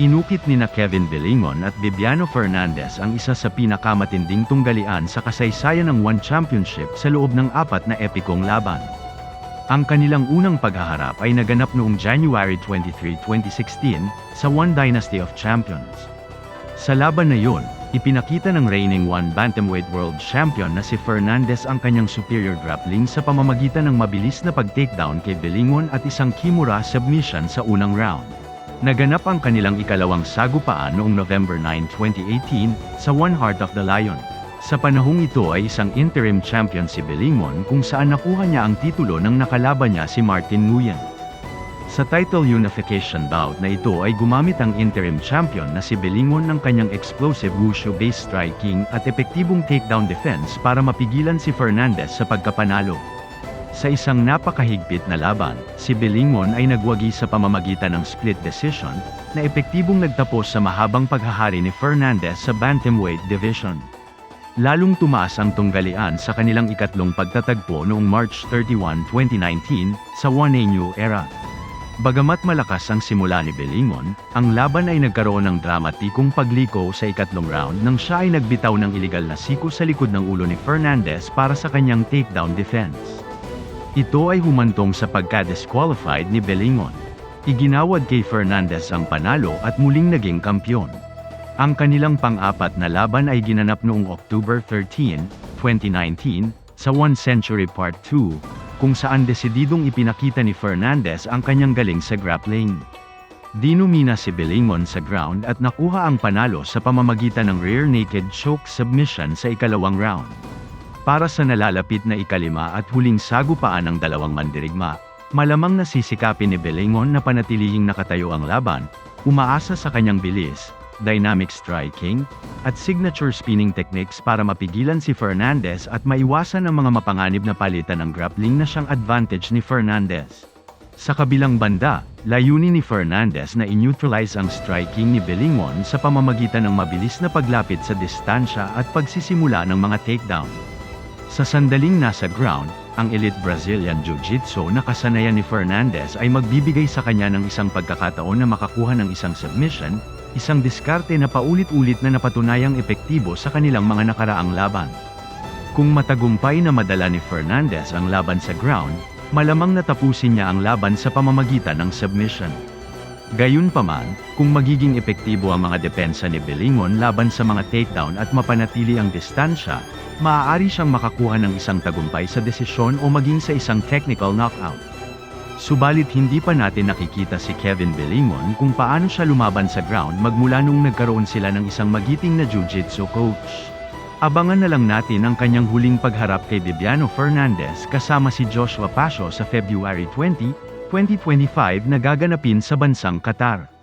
Inukit ni na Kevin Belingon at Bibiano Fernandez ang isa sa pinakamatinding tunggalian sa kasaysayan ng One Championship sa loob ng apat na epikong laban. Ang kanilang unang paghaharap ay naganap noong January 23, 2016, sa One Dynasty of Champions. Sa laban na yun, ipinakita ng reigning One Bantamweight World Champion na si Fernandez ang kanyang superior grappling sa pamamagitan ng mabilis na pag-takedown kay Belingon at isang Kimura submission sa unang round. Naganap ang kanilang ikalawang sagupaan noong November 9, 2018, sa One Heart of the Lion. Sa panahong ito ay isang interim champion si Belingon kung saan nakuha niya ang titulo ng nakalaban niya si Martin Nguyen. Sa title unification bout na ito ay gumamit ang interim champion na si Belingon ng kanyang explosive wushu-based striking at epektibong takedown defense para mapigilan si Fernandez sa pagkapanalo. Sa isang napakahigpit na laban, si Belingon ay nagwagi sa pamamagitan ng split decision, na epektibong nagtapos sa mahabang paghahari ni Fernandez sa bantamweight division. Lalong tumaas ang tunggalian sa kanilang ikatlong pagtatagpo noong March 31, 2019, sa 1A New Era. Bagamat malakas ang simula ni Belingon, ang laban ay nagkaroon ng dramatikong pagliko sa ikatlong round nang siya ay nagbitaw ng iligal na siko sa likod ng ulo ni Fernandez para sa kanyang takedown defense. Ito ay humantong sa pagka-disqualified ni Belingon. Iginawad kay Fernandez ang panalo at muling naging kampyon. Ang kanilang pang-apat na laban ay ginanap noong October 13, 2019, sa One Century Part 2, kung saan desididong ipinakita ni Fernandez ang kanyang galing sa grappling. Dinumina si Belingon sa ground at nakuha ang panalo sa pamamagitan ng rear naked choke submission sa ikalawang round. Para sa nalalapit na ikalima at huling sagupaan ng dalawang mandirigma, malamang nasisikapin ni Belingon na panatilihing nakatayo ang laban, umaasa sa kanyang bilis, dynamic striking, at signature spinning techniques para mapigilan si Fernandez at maiwasan ang mga mapanganib na palitan ng grappling na siyang advantage ni Fernandez. Sa kabilang banda, layunin ni Fernandez na in-neutralize ang striking ni Belingon sa pamamagitan ng mabilis na paglapit sa distansya at pagsisimula ng mga takedown. Sa sandaling nasa ground, ang elite Brazilian Jiu-Jitsu na kasanayan ni Fernandez ay magbibigay sa kanya ng isang pagkakataon na makakuha ng isang submission, isang diskarte na paulit-ulit na napatunayang epektibo sa kanilang mga nakaraang laban. Kung matagumpay na madala ni Fernandez ang laban sa ground, malamang natapusin niya ang laban sa pamamagitan ng submission. Gayunpaman, kung magiging epektibo ang mga depensa ni Belingon laban sa mga takedown at mapanatili ang distansya, maaari siyang makakuha ng isang tagumpay sa desisyon o maging sa isang technical knockout. Subalit hindi pa natin nakikita si Kevin Belingon kung paano siya lumaban sa ground magmula nung nagkaroon sila ng isang magiting na jiu-jitsu coach. Abangan na lang natin ang kanyang huling pagharap kay Bibiano Fernandez kasama si Joshua Pasio sa February 20, 2025 na gaganapin sa bansang Qatar.